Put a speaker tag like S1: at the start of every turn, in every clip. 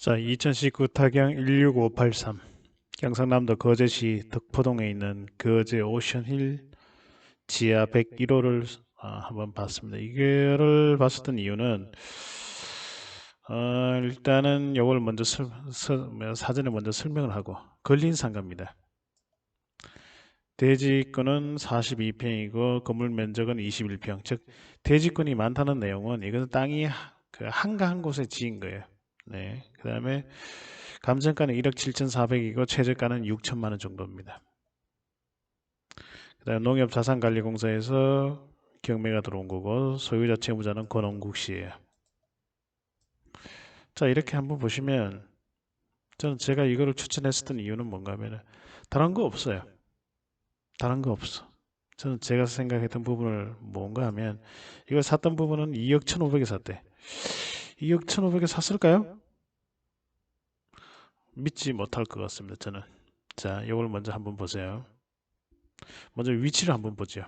S1: 자, 2019 타경 16583 경상남도 거제시 덕포동에 있는 거제 오션힐 지하 101호를 아, 한번 봤습니다. 이거를 봤었던 이유는 어, 일단은 이걸 먼저 설, 서, 사전에 먼저 설명을 하고 걸린 상가입니다. 대지권은 42평이고 건물 면적은 21평. 즉 대지권이 많다는 내용은 이것은 땅이 그 한가한 곳에 지은 거예요. 네. 그 다음에 감정가는 1억 7,400이고 최저가는 6천만 원 정도입니다. 그 다음 농협자산관리공사에서 경매가 들어온 거고 소유자 채무자는 권원국 씨예요. 자 이렇게 한번 보시면 저는 제가 이거를 추천했었던 이유는 뭔가 하면 다른 거 없어요. 다른 거 없어. 저는 제가 생각했던 부분을 뭔가 하면 이걸 샀던 부분은 2억 1,500에 샀대. 2억 1,500에 샀을까요? 믿지 못할 것 같습니다. 저는. 자, 이걸 먼저 한번 보세요. 먼저 위치를 한번 보죠.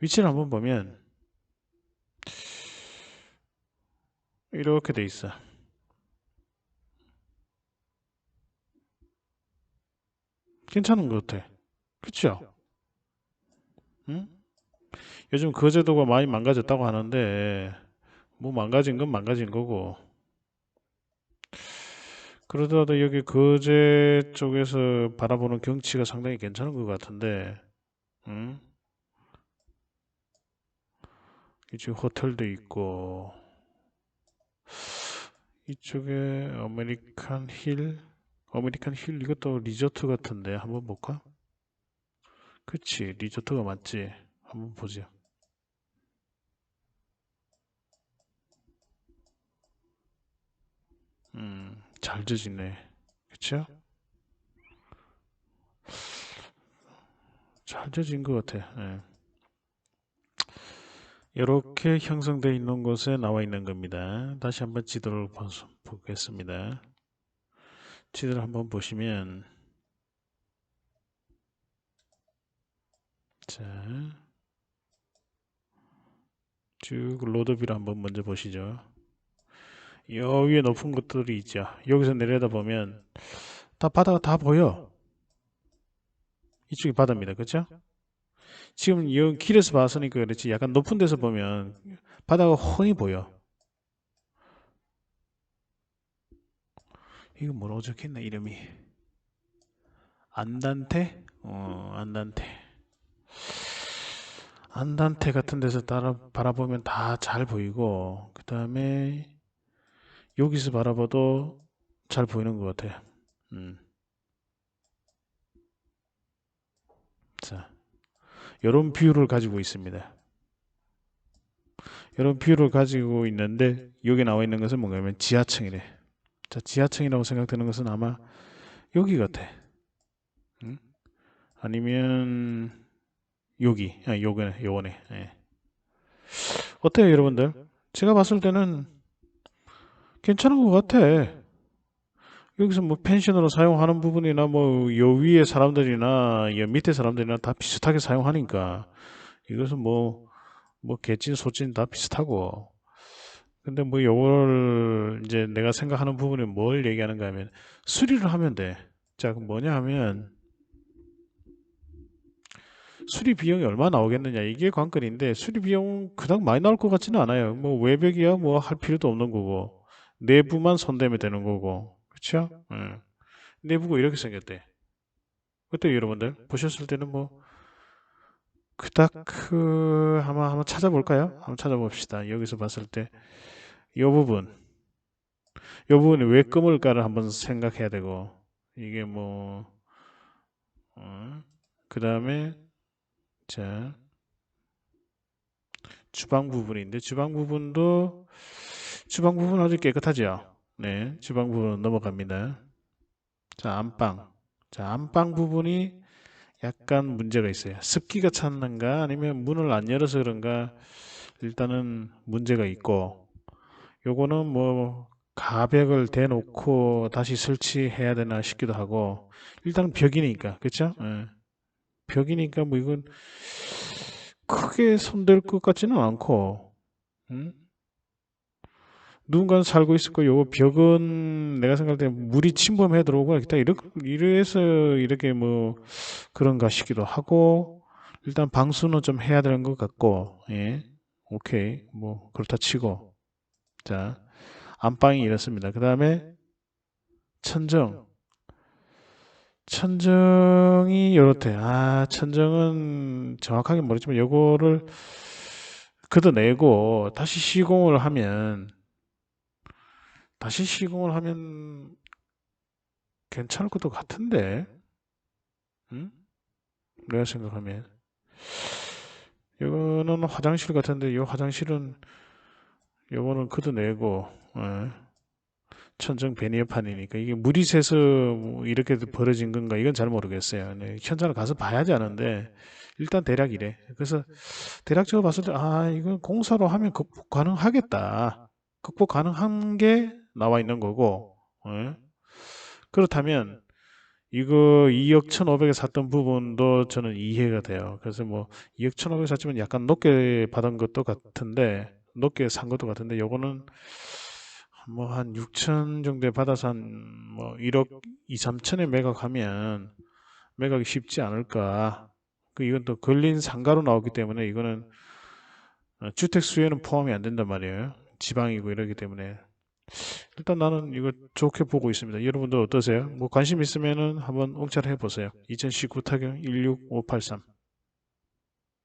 S1: 위치를 한번 보면 이렇게 돼 있어. 괜찮은 것 같아. 그쵸? 응? 요즘 거제도가 많이 망가졌다고 하는데 뭐 망가진 건 망가진 거고 그러더라도 여기 거제 쪽에서 바라보는 경치가 상당히 괜찮은 것 같은데 응? 이쪽 호텔도 있고 이쪽에 아메리칸 힐 아메리칸 힐 이것도 리조트 같은데 한번 볼까? 그치 리조트가 맞지 한번 보자 음, 잘 지지네 그쵸? 잘 지진 것 같아 예. 이렇게 형성되어 있는 곳에 나와 있는 겁니다 다시 한번 지도를 보겠습니다 지도를 한번 보시면 자, 쭉 로드뷰를 한번 먼저 보시죠. 여 위에 높은 것들이 있죠. 여기서 내려다 보면 다 바다가 다 보여. 이쪽이 바다입니다. 그렇죠? 지금 여 길에서 봤으니까 그렇지. 약간 높은 데서 보면 바다가 훤히 보여. 이거 뭐라고 적혔나 이름이? 안단테? 어, 안단테. 안단테 같은 데서 따라 바라보면 다 잘 보이고 그 다음에 여기서 바라봐도 잘 보이는 것 같아요. 음. 자, 이런 뷰를 가지고 있습니다. 이런 뷰를 가지고 있는데 여기 나와 있는 것은 뭔가면 지하층이래. 자, 지하층이라고 생각되는 것은 아마 여기 같아. 음? 아니면 여기, 아, 요거네, 요거네. 예. 어때요, 여러분들? 제가 봤을 때는 괜찮은 것 같아. 여기서 뭐 펜션으로 사용하는 부분이나 뭐 요 위에 사람들이나 요 밑에 사람들이나 다 비슷하게 사용하니까 이것은 뭐 뭐 개찐 소찐 다 비슷하고 근데 뭐 요걸 이제 내가 생각하는 부분이 뭘 얘기하는가 하면 수리를 하면 돼. 자, 그럼 뭐냐 하면 수리 비용이 얼마 나오겠느냐 이게 관건인데 수리 비용 그닥 많이 나올 것 같지는 않아요 뭐 외벽이야 뭐 할 필요도 없는 거고 내부만 손대면 되는 거고. 그렇죠 네. 내부가 이렇게 생겼대. 그때 여러분들? 보셨을 때는 뭐 그닥 그 아마 한번 찾아볼까요? 한번 찾아봅시다. 여기서 봤을 때. 이 부분. 이 부분이 왜 끔을까를 한번 생각해야 되고. 이게 뭐 어, 그 다음에 자, 주방 부분인데 주방 부분도 주방 부분 아주 깨끗하죠. 네, 주방 부분 넘어갑니다. 자, 안방. 자, 안방 부분이 약간 문제가 있어요. 습기가 찼는가 아니면 문을 안 열어서 그런가 일단은 문제가 있고 요거는 뭐 가벽을 대놓고 다시 설치해야 되나 싶기도 하고 일단은 벽이니까 그렇죠? 네. 벽이니까 뭐 이건 크게 손댈 것 같지는 않고 음? 누군가는 살고 있을 거고 요거 벽은 내가 생각할 때 물이 침범해 들어오고 기타 이렇게 이래서 이렇게 뭐 그런가 싶기도 하고 일단 방수는 좀 해야 되는 것 같고 예. 오케이. 뭐 그렇다 치고. 자 안방이 이렇습니다. 그 다음에 천정. 천정이 이렇대. 아 천정은 정확하게 모르지만 요거를 걷어내고 다시 시공을 하면 다시 시공을 하면 괜찮을 것도 같은데 응? 내가 생각하면. 이거는 화장실 같은데 이 화장실은 요거는 걷어내고 어, 천정 베니어판이니까. 이게 물이 새서 뭐 이렇게 벌어진 건가 이건 잘 모르겠어요. 네, 현장을 가서 봐야지 아는데 일단 대략 이래. 그래서 대략적으로 봤을 때 아 이건 공사로 하면 극복 가능하겠다. 극복 가능한 게 나와 있는 거고 예? 그렇다면 이거 2억 1,500에 샀던 부분도 저는 이해가 돼요. 그래서 뭐 2억 1,500에 샀지만 약간 높게 받은 것도 같은데 높게 산 것도 같은데 요거는 뭐 한 6천 정도에 받아서 한 뭐 1억 2, 3천에 매각하면 매각이 쉽지 않을까. 그 이건 또 걸린 상가로 나오기 때문에 이거는 어, 주택 수요는 포함이 안 된단 말이에요. 지방이고 이러기 때문에 일단 나는 이거 좋게 보고 있습니다. 여러분들 어떠세요? 뭐 관심 있으면은 한번 웅찰해 보세요. 2019 타경 16583